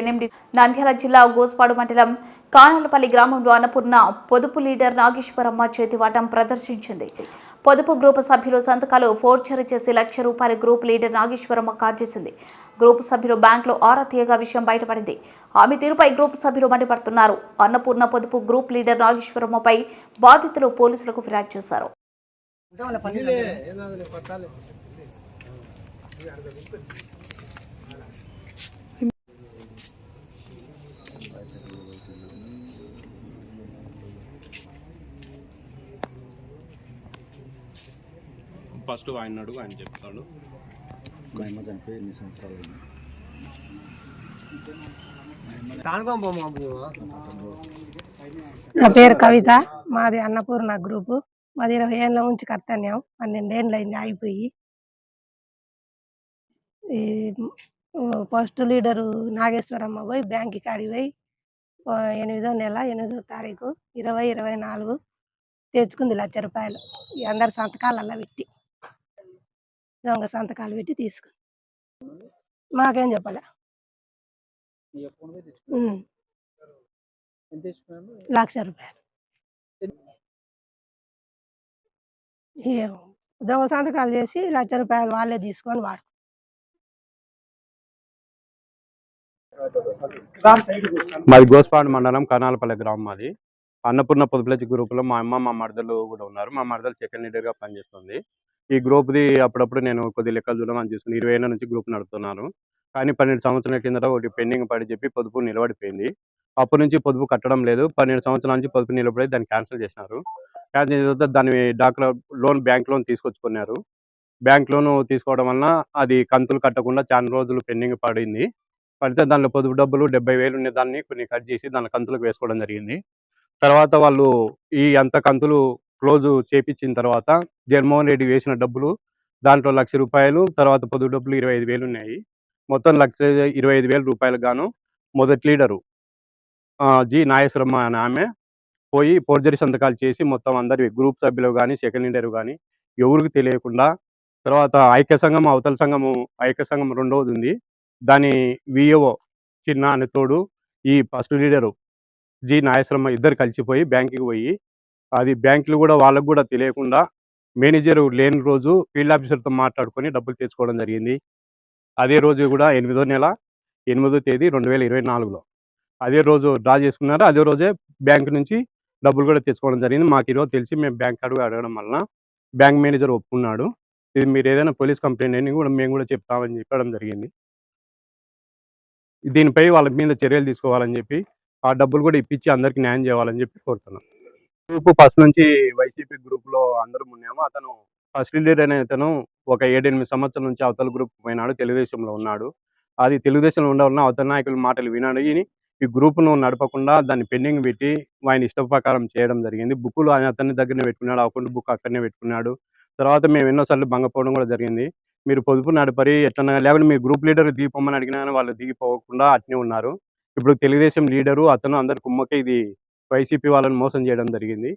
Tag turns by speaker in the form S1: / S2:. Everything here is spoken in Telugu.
S1: ఎనిమిది నంద్యాల జిల్లా గోస్పాడు మండలం కానాలపల్లి గ్రామంలో అన్నపూర్ణ పొదుపు లీడర్ నాగేశ్వరమ్మ చేతివాటం ప్రదర్శించింది. పొదుపు గ్రూపు సభ్యులు సంతకాలు ఫోర్చరీ చేసి లక్ష రూపాయల గ్రూప్ లీడర్ నాగేశ్వరమ్మ కాజేసింది గ్రూపు సభ్యులు బ్యాంకులో ఆరా తీయగా విషయం బయటపడింది. ఆమె తీరుపై గ్రూపు సభ్యులు మండిపడుతున్నారు. అన్నపూర్ణ పొదుపు గ్రూప్ లీడర్ నాగేశ్వరమ్మపై బాధితులు పోలీసులకు ఫిర్యాదు చేశారు.
S2: ఫస్ట్ ఆయన అడుగు ఆయన చెప్తాడు.
S3: చనిపోయి ఎన్ని సంవత్సరాలు
S4: నా పేరు కవిత. మాది అన్నపూర్ణ గ్రూపు మాది ఇరవై ఏళ్ళ నుంచి కర్తన్యం పన్నెండేళ్ళు అయింది ఆగిపోయి. ఈ ఫస్ట్ లీడరు నాగేశ్వరమ్మ పోయి బ్యాంక్ కాడి పోయి ఎనిమిదో నెల ఎనిమిదో తారీఖు ఇరవై ఇరవై నాలుగు తెచ్చుకుంది లక్ష రూపాయలు. అందరి సంతకాలు అలా పెట్టి. దొంగ సంతకాలు పెట్టి తీసుకుంది మాకేం చెప్పలే. లక్ష రూపాయలు. ఏమో. దొంగ సంతకాలు చేసి లక్ష రూపాయలు వాళ్ళే తీసుకొని వాడు.
S2: మాది గోస్పాడు మండలం కనాలపల్లి గ్రామం మాది. అన్నపూర్ణ పొదుపులచి గ్రూపులో మా అమ్మ మా మరదలు కూడా ఉన్నారు. మా మరదలు సెకండ్ లీడర్గా పనిచేస్తుంది. ఈ గ్రూప్ది అప్పుడప్పుడు నేను కొద్ది లెక్కలు చూడమని చూస్తున్నాను ఇరవై ఏళ్ళ నుంచి గ్రూప్ నడుపుతున్నాను. కానీ పన్నెండు సంవత్సరాల కిందట ఒకటి పెండింగ్ పడి చెప్పి పొదుపు నిలబడిపోయింది. అప్పటి నుంచి పొదుపు కట్టడం లేదు. పన్నెండు సంవత్సరాల నుంచి పొదుపు నిలబడి దాన్ని క్యాన్సిల్ చేసినారు. క్యాన్సిల్ చేసిన తర్వాత దాని డాక్టర్ లోన్ బ్యాంక్ లోన్ తీసుకొచ్చుకున్నారు. బ్యాంక్ లోన్ తీసుకోవడం వలన అది కంతులు కట్టకుండా చాలా రోజులు పెండింగ్ పడింది. పడితే దానిలో పొదుపు డబ్బులు డెబ్బై వేలు ఉండే దాన్ని కొన్ని కట్ చేసి దాని కంతులకు వేసుకోవడం జరిగింది. తర్వాత వాళ్ళు ఈ అంత కంతులు క్లోజ్ చేపించిన తర్వాత జగన్మోహన్ రెడ్డి వేసిన డబ్బులు దాంట్లో లక్ష రూపాయలు తర్వాత పొదుపు డబ్బులు ఇరవై ఐదు వేలు ఉన్నాయి. మొత్తం లక్ష ఇరవై ఐదు వేల రూపాయలు గాను మొదటి లీడరు ఆ, జి. నాగేశ్వరమ్మ అనే ఆమె పోయి ఫోర్జరీ సంతకాలు చేసి మొత్తం అందరి గ్రూప్ సభ్యులు కానీ సెకండ్ లీడర్ కానీ ఎవరికి తెలియకుండా తర్వాత ఐక్య సంఘం అవతల సంఘము ఐక్య సంఘం రెండవది ఉంది. దాని విఏఓ చిన్న అనే తోడు ఈ ఫస్ట్ లీడరు జి. నాగేశ్వరమ్మ ఇద్దరు కలిసిపోయి బ్యాంకుకి పోయి అది బ్యాంకులు కూడా వాళ్ళకు కూడా తెలియకుండా మేనేజర్ లేని రోజు ఫీల్డ్ ఆఫీసర్తో మాట్లాడుకొని డబ్బులు తెచ్చుకోవడం జరిగింది. అదే రోజు కూడా ఎనిమిదో నెల ఎనిమిదో తేదీ రెండు వేల ఇరవై నాలుగులో. అదే రోజు డ్రా చేసుకున్నారు. అదే రోజే బ్యాంక్ నుంచి డబ్బులు కూడా తెచ్చుకోవడం జరిగింది. మాకు ఈరోజు తెలిసి మేము బ్యాంక్ అడుగు అడగడం వలన బ్యాంక్ మేనేజర్ ఒప్పుకున్నాడు. ఇది మీరు ఏదైనా పోలీస్ కంప్లైంట్ అని కూడా మేము కూడా చెప్తామని చెప్పడం జరిగింది. దీనిపై వాళ్ళ మీద చర్యలు తీసుకోవాలని చెప్పి ఆ డబ్బులు కూడా ఇప్పించి అందరికీ న్యాయం చేయాలని చెప్పి కోరుతున్నాం. గ్రూప్ ఫస్ట్ నుంచి వైసీపీ గ్రూప్లో అందరం ఉన్నాము. అతను ఫస్ట్ లీడర్ అనే అతను ఒక ఏడెనిమిది సంవత్సరాల నుంచి అవతల గ్రూప్ పోయినాడు తెలుగుదేశంలో ఉన్నాడు. అది తెలుగుదేశంలో ఉండవలన అవతల నాయకుల మాటలు వినాడు. ఈయన ఈ గ్రూప్ను నడపకుండా దాన్ని పెండింగ్ పెట్టి ఆయన ఇష్ట ప్రకారం చేయడం జరిగింది. బుక్కులు ఆయన అతని దగ్గరనే పెట్టుకున్నాడు అకౌంట్ బుక్ అక్కడనే పెట్టుకున్నాడు. తర్వాత మేము ఎన్నోసార్లు భంగపోవడం కూడా జరిగింది. మీరు పొదుపు నడపరి ఎట్లన్నా లేకుంటే మీ గ్రూప్ లీడర్ దిగిపోమని అడిగినా వాళ్ళు దిగిపోకుండా అట్నే ఉన్నారు. ఇప్పుడు తెలుగుదేశం లీడరు అతను అందరు కుమ్మకే ఇది వైసీపీ వాళ్ళని మోసం చేయడం జరిగింది.